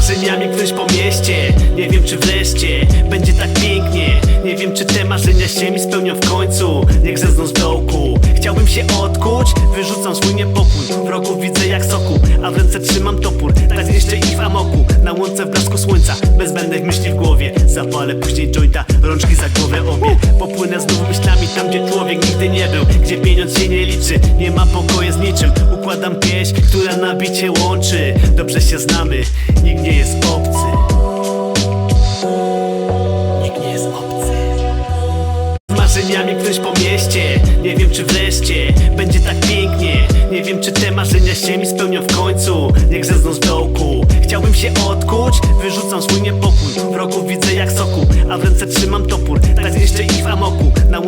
marzeniami ktoś po mieście? Nie wiem czy wreszcie będzie tak pięknie. Nie wiem czy te marzenia się mi spełnią w końcu. Niech zezną z dołku. Chciałbym się odkuć, wyrzucam swój niepokój. Wrogów widzę jak soku, a w ręce trzymam topór. Tak zniszczę ich w amoku, na łące w blasku słońca. Bez zbędnych myśli w głowie Zapalę później jointa, rączki za głowę obie. Popłynę znów myślami tam gdzie człowiek nigdy nie był Gdzie pieniądz się nie liczy, nie ma pokoju z niczym. Układam pieśń, która nabicie łączy. Dobrze się znamy, nikt nie jest obcy. Nikt nie jest obcy. Z marzeniami ktoś po mieście Nie wiem czy wreszcie. Będzie tak pięknie Nie wiem czy te marzenia się mi spełnią w końcu. Niech zezną z dołku. Chciałbym się odkuć, wyrzucam swój niepokój. Wrogów widzę jak soku, a w ręce trzymam topór. Tak zniszczę ich w amoku, na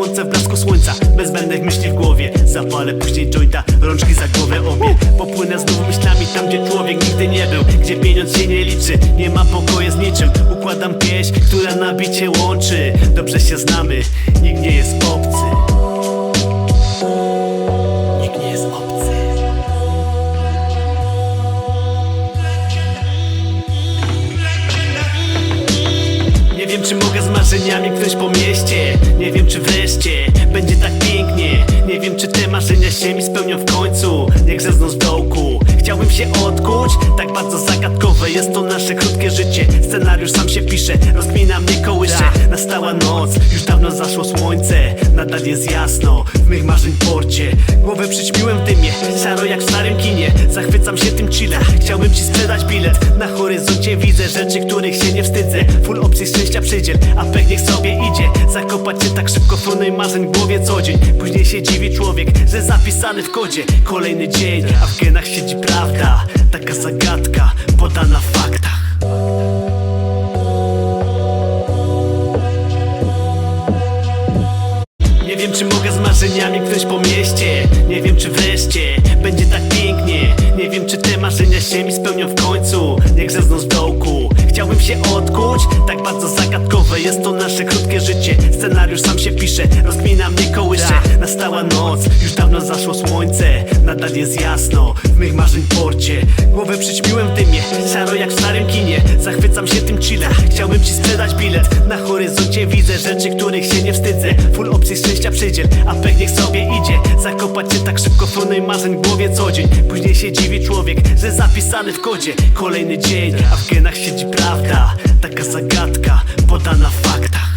łące w blasku słońca. Bez zbędnych myśli w głowie. Zapalę później jointa, rączki za głowę obie. Popłynę znów myślami tam gdzie człowiek nigdy nie był. Gdzie pieniądz się nie liczy, nie ma pokoju z niczym. Układam pieśń, która nabicie łączy. Dobrze się znamy, nikt nie jest obcy marzeniami ktoś po mieście. Nie wiem czy wreszcie będzie tak pięknie. Nie wiem czy te marzenia się mi spełnią w końcu. Niech zezną z dołku? Chciałbym się odkuć, tak bardzo zagadkowe Jest to nasze krótkie życie. Scenariusz sam się pisze, rozkmina mnie kołysze. Nastała noc, już dawno zaszło słońce. Nadal jest jasno, w mych marzeń porcie. Głowę przyćmiłem w dymie, szaro jak w starym kinie Zachwycam się tym chillem, chciałbym ci sprzedać bilet. Na horyzoncie widzę rzeczy, których się nie wstydzę. Full opcji szczęścia przydziel, a pech sobie idzie. Zakopać się tak szybko w pełnej marzeń w głowie co dzień. Później się dziwi człowiek, że zapisany w kodzie. Kolejny dzień, a w genach siedzi prawda. Taka zagadka, podana w faktach. Nie wiem czy mogę z marzeniami ktoś po mieście. Nie wiem czy wreszcie będzie się mi spełnią w końcu Niech zezną z dołku. Chciałbym się odkuć, tak bardzo zagadkowe Jest to nasze krótkie życie. Scenariusz sam się pisze, rozkmina mnie kołysze. Nastała noc, już dawno zaszło słońce Nadal jest jasno, w mych marzeń porcie. Głowę przyćmiłem w dymie, szaro jak w starym kinie. Zachwycam się tym chillem, chciałbym ci sprzedać bilet. Na horyzoncie widzę rzeczy, których się nie wstydzę. Full opcji szczęścia przydziel, a pech niech Kopać się tak szybko w pełnej marzeń głowie co dzień. Później się dziwi człowiek, że zapisany w kodzie Kolejny dzień, a w genach siedzi prawda Taka zagadka, podana w faktach.